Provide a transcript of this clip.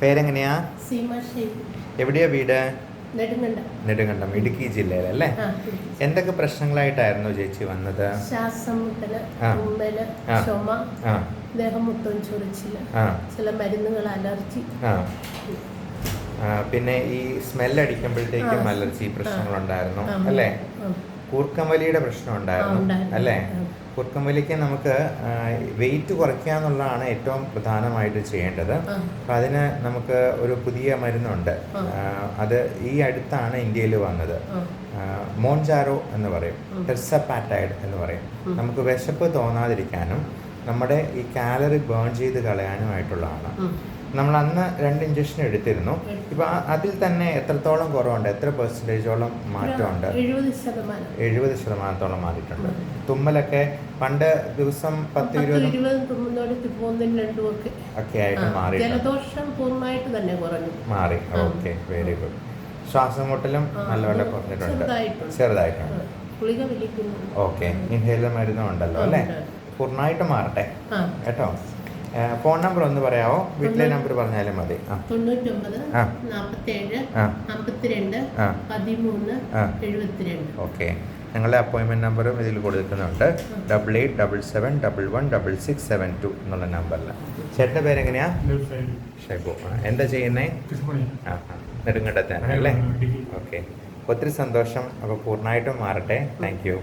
പേരെങ്ങനെയാ? എവിടെയാ വീട്? നെടുങ്കണ്ട. ഇടുക്കി ജില്ലയിലല്ലേ എന്തൊക്കെ പ്രശ്നങ്ങളായിട്ടായിരുന്നു ചേച്ചി വന്നത്. ചുമ ദേഹം മൊത്തം ചൊറിച്ചിൽ ചില മരുന്നുകൾ അലർജി. പിന്നെ ഈ സ്മെല്ല് അടിക്കുമ്പോഴത്തേക്കും അലർജി പ്രശ്നങ്ങളുണ്ടായിരുന്നു അല്ലേ? കൂർക്കമലിയുടെ പ്രശ്നം ഉണ്ടായിരുന്നു. അല്ലേ? ആ. കൂർക്കംവലിക്ക് നമുക്ക് വെയിറ്റ് കുറയ്ക്കുക എന്നുള്ളതാണ് ഏറ്റവും പ്രധാനമായിട്ട് ചെയ്യേണ്ടത്. അപ്പം അതിന് നമുക്ക് ഒരു പുതിയ മരുന്നുണ്ട്. അത് ഈ അടുത്താണ് ഇന്ത്യയിൽ വന്നത്. ആ, എന്ന് പറയും. ടെർസപ്പാറ്റൈഡ് എന്ന് പറയും. നമുക്ക് വിശപ്പ് തോന്നാതിരിക്കാനും നമ്മുടെ ഈ കാലറി ബേൺ ചെയ്ത് കളയാനുമായിട്ടുള്ളതാണ്. നമ്മൾ അന്ന് രണ്ട് ഇഞ്ചക്ഷൻ എടുത്തിരുന്നു. എടുത്തു. ഇപ്പൊ അതിൽ തന്നെ എത്രത്തോളം കുറവുണ്ട്? എത്ര പെർസെന്റേജോളം മാറ്റമുണ്ട്? എഴുപത് ശതമാനം. എഴുപത് ശതമാനത്തോളം മാറിയിട്ടുണ്ട്. തുമ്മലൊക്കെ പണ്ട് ദിവസം പത്ത് ഇരുപത് ഒക്കെ ആയിട്ട് മാറി ജലദോഷം പൂർണമായിട്ട് തന്നെ കുറഞ്ഞു. മാറി. ഓക്കെ. Very good. ശ്വാസം മുട്ടലും നല്ലവണ്ണം നല്ലപോലെ കുറഞ്ഞിട്ടുണ്ട്. ചെറുതായിട്ടുണ്ട്. ഓക്കെ. ഇൻഹേലർ മരുന്നും ഉണ്ടല്ലോ അല്ലേ. പൂർണമായിട്ട് മാറട്ടെ. കേട്ടോ? ഫോൺ നമ്പർ ഒന്ന് പറയാമോ വീട്ടിലെ നമ്പർ പറഞ്ഞാലും മതി. തൊണ്ണൂറ്റൊമ്പത്. നാൽപ്പത്തേഴ്. അമ്പത്തിരണ്ട്. പതിമൂന്ന്. എഴുപത്തിരണ്ട്. ഓക്കെ. ഞങ്ങളുടെ അപ്പോയിൻമെന്റ് നമ്പറും ഇതിൽ കൊടുക്കുന്നുണ്ട് double eight double seven double one double six seven two എന്നുള്ള നമ്പറിൽ. ചേട്ടന്റെ പേരെങ്ങനെയാ? ഷൈബു. ആ എന്താ ചെയ്യുന്നേ? ആ ആ. നെടുങ്കണ്ടത്താണ് അല്ലേ? ഓക്കെ. ഒത്തിരി സന്തോഷം. അപ്പോൾ പൂർണമായിട്ടും മാറട്ടെ. Thank you.